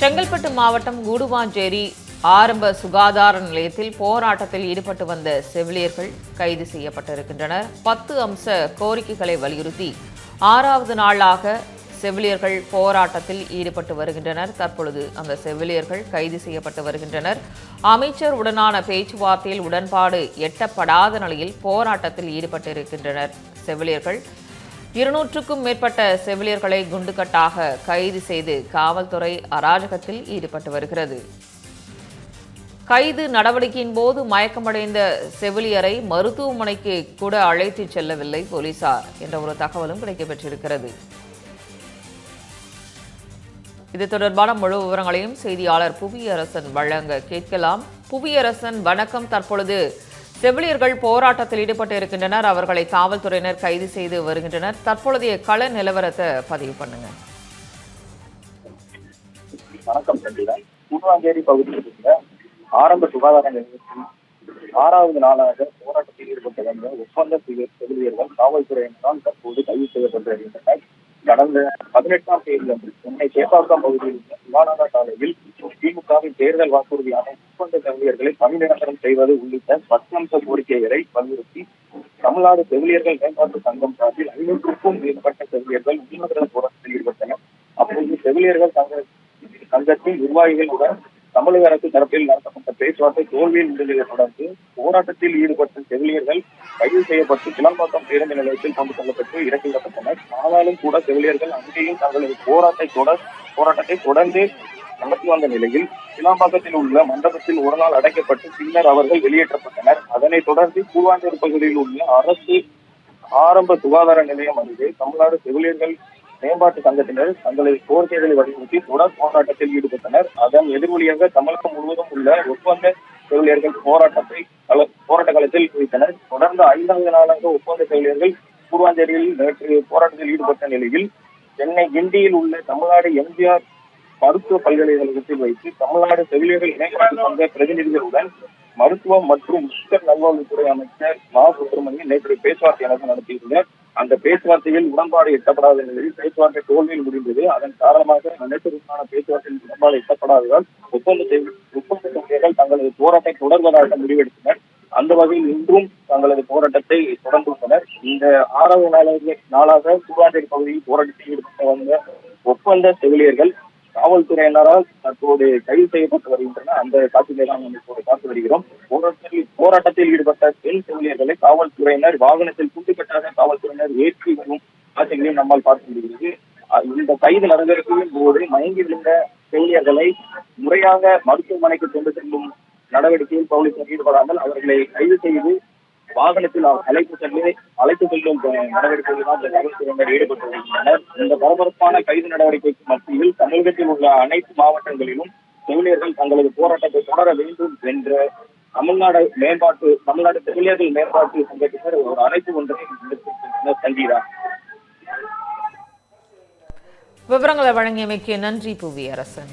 செங்கல்பட்டு மாவட்டம் கூடுவாஞ்சேரி ஆரம்ப சுகாதார நிலையத்தில் போராட்டத்தில் ஈடுபட்டு வந்த செவிலியர்கள் கைது செய்யப்பட்டிருக்கின்றனர். பத்து அம்ச கோரிக்கைகளை வலியுறுத்தி ஆறாவது நாளாக செவிலியர்கள் போராட்டத்தில் ஈடுபட்டு வருகின்றனர். தற்பொழுது அந்த செவிலியர்கள் கைது செய்யப்பட்டு வருகின்றனர். அமைச்சர் உடனான பேச்சுவார்த்தையில் உடன்பாடு எட்டப்படாத நிலையில் போராட்டத்தில் ஈடுபட்டிருக்கின்றனர். செவிலியர்கள் இருநூற்றுக்கும் மேற்பட்ட செவிலியர்களை குண்டுகட்டாக கைது செய்து காவல்துறை அராஜகத்தில் ஈடுபட்டு வருகிறது. கைது நடவடிக்கையின் போது மயக்கமடைந்த செவிலியரை மருத்துவமனைக்கு கூட அழைத்துச் செல்லவில்லை போலீசார் என்ற ஒரு தகவலும் கிடைக்கப்பெற்றிருக்கிறது. இது தொடர்பான முழு விவரங்களையும் செய்தியாளர் புவியரசன் வழங்க கேட்கலாம். புவியரசன் வணக்கம். தற்பொழுது செவிலியர்கள் போராட்டத்தில் ஈடுபட்டு இருக்கின்றனர். அவர்களை காவல்துறையினர் கைது செய்து வருகின்றனர். தற்பொழுதைய கள நிலவரத்தை பதிவு பண்ணுங்க. வணக்கம் சந்திரன் பகுதியில் உள்ள ஆரம்ப சுகாதார நிலையத்தில் ஆறாவது நாளாக போராட்டத்தில் ஈடுபட்டு வந்த ஒப்பந்த செவிலியர்கள் காவல்துறையினரால் தற்போது கைது செய்யப்பட்டு வருகின்றனர். கடந்த பதினெட்டாம் தேதி அன்று சென்னை சேப்பாக்கம் பகுதியில் உள்ள சுகாதார சாலையில் திமுகவின் தேர்தல் வாக்குறுதியான ஒப்பந்த செவிலியர்களை பணிநிரந்தரம் செய்வது உள்ளிட்ட பத்தம்ச கோரிக்கைகளை வலியுறுத்தி தமிழ்நாடு செவிலியர்கள் மேம்பாட்டு சங்கம் சார்பில் ஐநூற்றுக்கும் மேற்பட்ட செவிலியர்கள் உண்ணாவிரத போராட்டத்தில் ஈடுபட்டனர். அப்போது செவிலியர்கள் சங்க சங்கத்தின் நிர்வாகிகளுடன் தமிழக அரசு தரப்பில் நடத்தப்பட்ட பேச்சுவார்த்தை தோல்வியில் முடிந்ததை தொடர்ந்து போராட்டத்தில் ஈடுபட்ட செவிலியர்கள் கைது செய்யப்பட்டு கிளம்பாக்கம் பேருந்து நிலையத்தில் கொண்டு செல்லப்பட்டு இறக்கிவிடப்பட்டனர். ஆனாலும் கூட செவிலியர்கள் அங்கேயும் தங்களது போராட்டத்தை தொடர் போராட்டத்தை தொடர்ந்து நடத்தி வந்த நிலையில் கிளாம்பாக்கத்தில் உள்ள மண்டபத்தில் ஒரு நாள் அடைக்கப்பட்டு பின்னர் அவர்கள் வெளியேற்றப்பட்டனர். அதனைத் தொடர்ந்து பூவாண்டூர் பகுதியில் உள்ள அரசு ஆரம்ப சுகாதார நிலையம் அருகே தமிழ்நாடு செவிலியர்கள் மேம்பாட்டு சங்கத்தினர் தங்களது கோரிக்கைகளை வலியுறுத்தி தொடர் போராட்டத்தில் ஈடுபட்டனர். அதன் எதிரொலியாக தமிழகம் முழுவதும் உள்ள ஒப்பந்த செவிலியர்கள் போராட்டத்தை போராட்ட காலத்தில் குறித்தனர் தொடர்ந்து ஐந்தாவது நாளாக ஒப்பந்த செவிலியர்கள் பூர்வாஞ்சேரியில் நேற்று போராட்டத்தில் ஈடுபட்ட நிலையில் சென்னை கிண்டியில் உள்ள தமிழ்நாடு எம்ஜிஆர் மருத்துவ பல்கலைக்கழகத்தில் வைத்து தமிழ்நாடு செவிலியர்கள் மேம்பாட்டு சங்க பிரதிநிதிகளுடன் மருத்துவம் மற்றும் மக்கள் நல்வாழ்வுத்துறை அமைச்சர் மா சுப்பிரமணியன் நேற்று பேச்சுவார்த்தை எனக்கு நடத்தியுள்ளார் அந்த பேச்சுவார்த்தையில் உடன்பாடு எட்டப்படாத நிலையில் பேச்சுவார்த்தை தோல்வியில் முடிந்தது. அதன் காரணமாக நேற்றுக்கான பேச்சுவார்த்தையில் உடன்பாடு எட்டப்படாததால் ஒப்பந்த ஒப்பந்த செவிலியர்கள் தங்களது போராட்டத்தை தொடர்வதாக முடிவெடுத்தனர். அந்த வகையில் இன்றும் தங்களது போராட்டத்தை தொடர்ந்துள்ளனர் இந்த ஆறாவது நாளாக நாளாக கூடாஞ்சேரி பகுதியில் போராட்டத்தில் ஈடுபட்டு வந்த ஒப்பந்த செவிலியர்கள் காவல்துறையினரால் தற்போது கைது செய்யப்பட்டு வருகின்றன அந்த காட்சிகளை தான் நம்ம இப்போது பார்த்து வருகிறோம். போராட்டத்தில் போராட்டத்தில் ஈடுபட்ட பெண் செவிலியர்களை காவல்துறையினர் வாகனத்தில் குண்டுக்கட்டாக காவல்துறையினர் ஏற்றி வரும் காட்சிகளையும் நம்மால் பார்க்க முடிகிறது. இந்த கைது நடந்திருக்கும் போது மயங்கி விழுந்த செவிலியர்களை முறையாக மருத்துவமனைக்கு கொண்டு செல்லும் நடவடிக்கையில் போலீசார் ஈடுபடாமல் அவர்களை கைது செய்து வாகனத்தில் அழைத்து செல்ல அழைத்து செல்லும் அஹ், நடவடிக்கையில் தான் இந்த காவல்துறையினர் ஈடுபட்டு வருகின்றனர் இந்த பரபரப்பான கைது நடவடிக்கைக்கு மத்தியில் தமிழகத்தில் உள்ள அனைத்து மாவட்டங்களிலும் செவிலியர்கள் தங்களது போராட்டத்தை தொடர வேண்டும் என்ற தமிழ்நாடு மேம்பாட்டு தமிழ்நாடு செவிலியர்கள் மேம்பாட்டு சங்கத்தினர் ஒரு அழைப்பு ஒன்றை விடுத்திருக்கின்றனர். சங்கீதா. விவரங்களை வழங்கியமைக்கு நன்றி புவியரசன்.